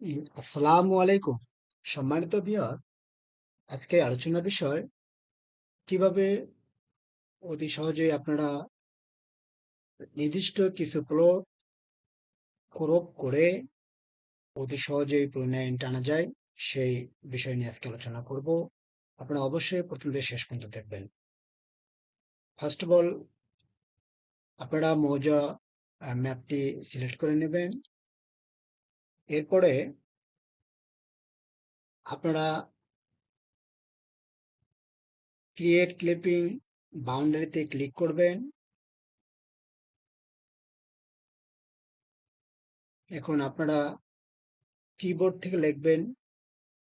আসসালামু আলাইকুম সম্মানিত ভিউয়ার আজকে আলোচনার বিষয়, কীভাবে অতি সহজেই আপনারা নির্দিষ্ট কিছু প্লট ক্রপ করে অতি সহজেই প্রণয়ন টানা যায়, সেই বিষয় নিয়ে আজকে আলোচনা করব। আপনারা অবশ্যই প্রথম থেকে শেষ পর্যন্ত দেখবেন। ফার্স্ট অফ অল আপনারা মৌজা ম্যাপটি সিলেক্ট করে নেবেন। এরপরে আপনারা ক্রিয়েট ক্লিপিং বাউন্ডারিতে ক্লিক করবেন। এখন আপনারা কিবোর্ড থেকে লিখবেন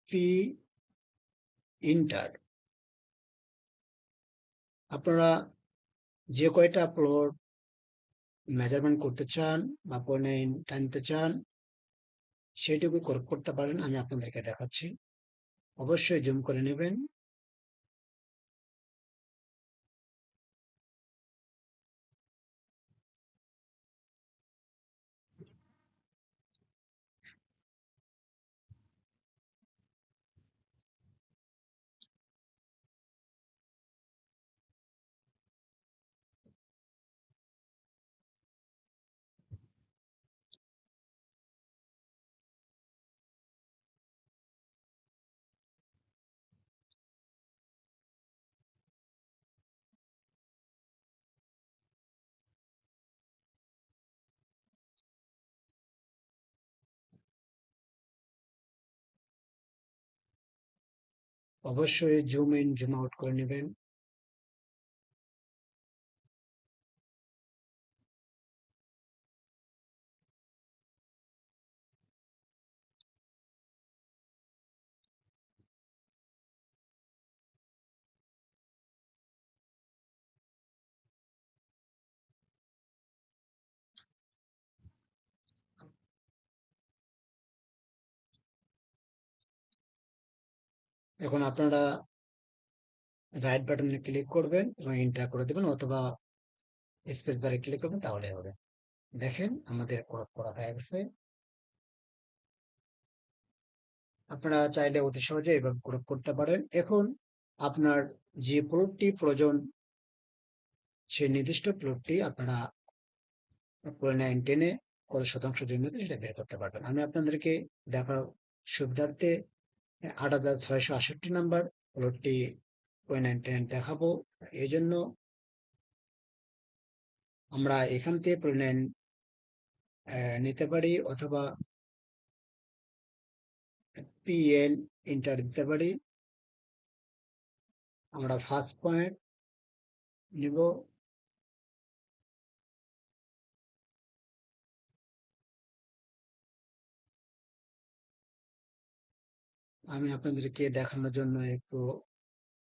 পি ইন্টার আপনারা যে কয়টা প্লট মেজারমেন্ট করতে চান বা পয়েন্ট টানতে চান সেটুকু করতে পারেন আমি আপনাদেরকে দেখাচ্ছি। অবশ্যই জুম করে নেবেন। অবশ্যই জুম ইন জুম আউট করে নেবেন। এখন আপনারা রাইট বাটনে ক্লিক করবেন এবং এন্টার করে দেবেন অথবা স্পেস বারে ক্লিক করবেন তাহলে হবে। দেখেন আমাদের করা হয়ে গেছে। আপনারা চাইলে অতি সহজে এভাবে ক্রপ করতে পারেন। এখন আপনার যে প্লটটি প্রয়োজন, সেই নির্দিষ্ট প্লটটি আপনারা নাইন টেনে, কত শতাংশ জমিতে সেটা বের করতে পারবেন। আমি আপনাদেরকে দেখার সুবিধার্থে আট হাজার ছয়শো আষট্টি নাম্বার প্লটটি নাইন টেন দেখাবো। এই জন্য আমরা এখান থেকে প্রণয়ন নিতে পারি অথবা পিএল ইন্টার দিতে পারি। আমরা ফার্স্ট পয়েন্ট নিব। আমি আপনাদেরকে দেখানোর জন্য একটু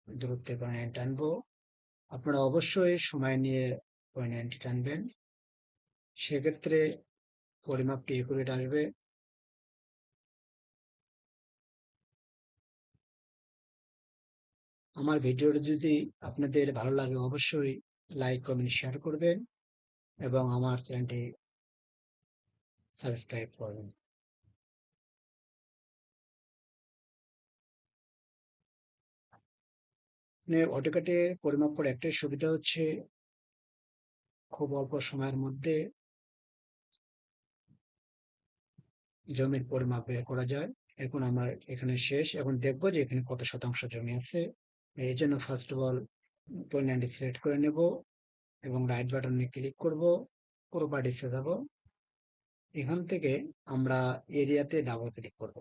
দূরত্বে পয়েন্ট টানবো। আপনারা অবশ্যই সময় নিয়ে পয়েন্ট টানবেন। সেক্ষেত্রে পরিমাপটি একুরেট আসবে। আমার ভিডিওটা যদি আপনাদের ভালো লাগে অবশ্যই লাইক, কমেন্ট, শেয়ার করবেন এবং আমার চ্যানেলটি সাবস্ক্রাইব করবেন। অটোকাটে পরিমাপ করে একটাই সুবিধা হচ্ছে খুব অল্প সময়ের মধ্যে জমির পরিমাপ করা যায়। এখন আমার এখানে শেষ। এখন দেখব যে এখানে কত শতাংশ জমি আছে। এই জন্য first of all point select করে নেব এবং রাইট বাটনে ক্লিক করব। প্রপার্টিসে যাব। এখান থেকে আমরা এরিয়াতে ডাবল ক্লিক করব।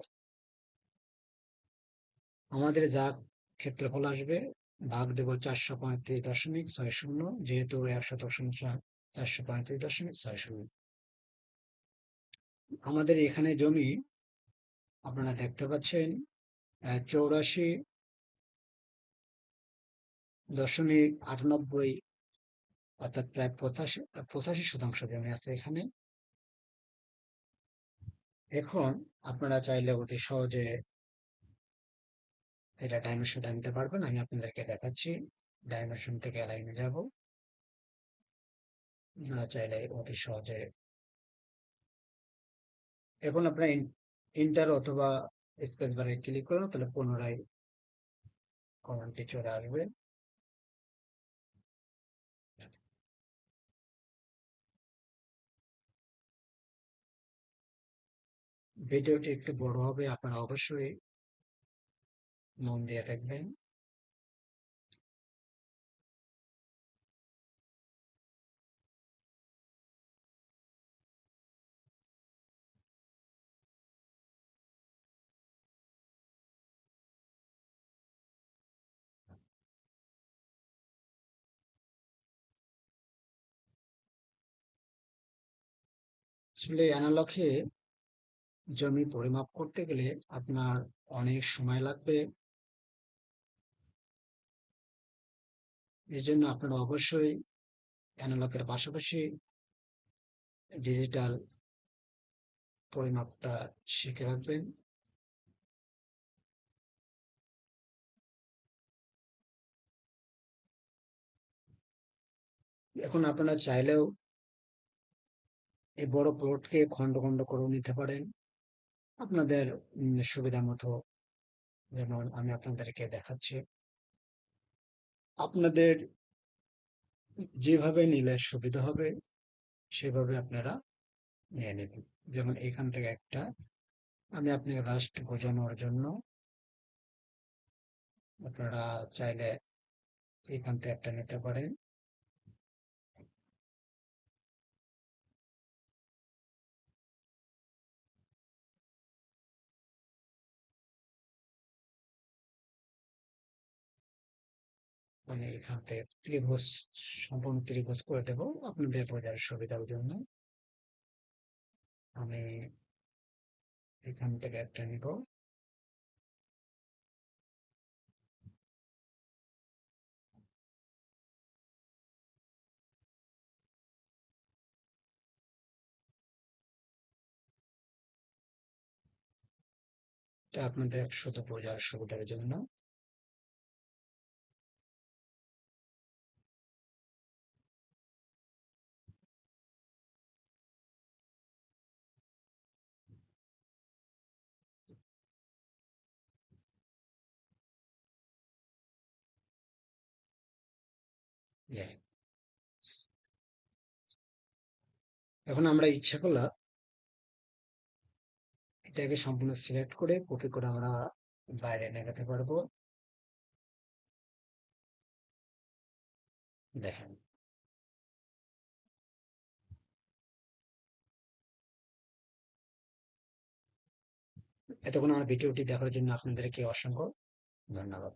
আমাদের যা ক্ষেত্রফল আসবে ভাগ দেব চারশো পঁয়ত্রিশ দশমিক ছয় শূন্য, যেহেতু একশো দশমিক চারশো পঁয়ত্রিশ দশমিক ছয় শূন্য। আমাদের এখানে জমি, আপনারা দেখতে পাচ্ছেন চৌরাশি দশমিক আটানব্বই, অর্থাৎ প্রায় পঁচাশি পঁচাশি শতাংশ জমি আছে এখানে। এখন আপনারা চাইলে অতি সহজে এটা ডাইমেনশন আনতে পারবেন, আমি আপনাদেরকে দেখাচ্ছি। ডাইমেনশন থেকে অ্যালাইনে যাব। না চাইলে অতি সহজে এখন আপনারা ইন্টার অথবা স্পেস বারে ক্লিক করুন, তাহলে পুনরায় কমান্ডটি চলে আসবে। ভিডিওটি একটু বড় হবে, আপনারা অবশ্যই মন দিয়ে দেখবেন। আসলে অ্যানালগে জমি পরিমাপ করতে গেলে আপনার অনেক সময় লাগবে। এই জন্য আপনারা অবশ্যই অ্যানালগের পাশাপাশি ডিজিটাল পরিমাপটা শিখে রাখবেন। এখন আপনারা চাইলেও এই বড় প্লটকে খন্ড খন্ড করে নিতে পারেন। আপনাদের সুবিধা মতো যেমন আমি আপনাদেরকে দেখাচ্ছি। আপনাদের যেভাবে নিলে সুবিধা হবে, সেভাবে আপনারা নিয়ে নেবেন। যেমন এখান থেকে একটা, আমি আপনাকে লাস্ট বোঝানোর জন্য আপনারা চাইলে এখান থেকে একটা নিতে পারেন। মানে এখান থেকে ত্রিভুজ, সম্পূর্ণ ত্রিভুজ করে দেব আপনাদের বোঝার সুবিধার জন্য। আমি এখান থেকে একটা নিব। আপনাদের শুধু বোঝার সুবিধার জন্য। এখন আমরা ইচ্ছা করলাম এটাকে সম্পূর্ণ সিলেক্ট করে কপি করে আমরা বাইরে লাগাতে পারব। দেখেন। এতক্ষণ আমার ভিডিওটি দেখার জন্য আপনাদেরকে অসংখ্য ধন্যবাদ।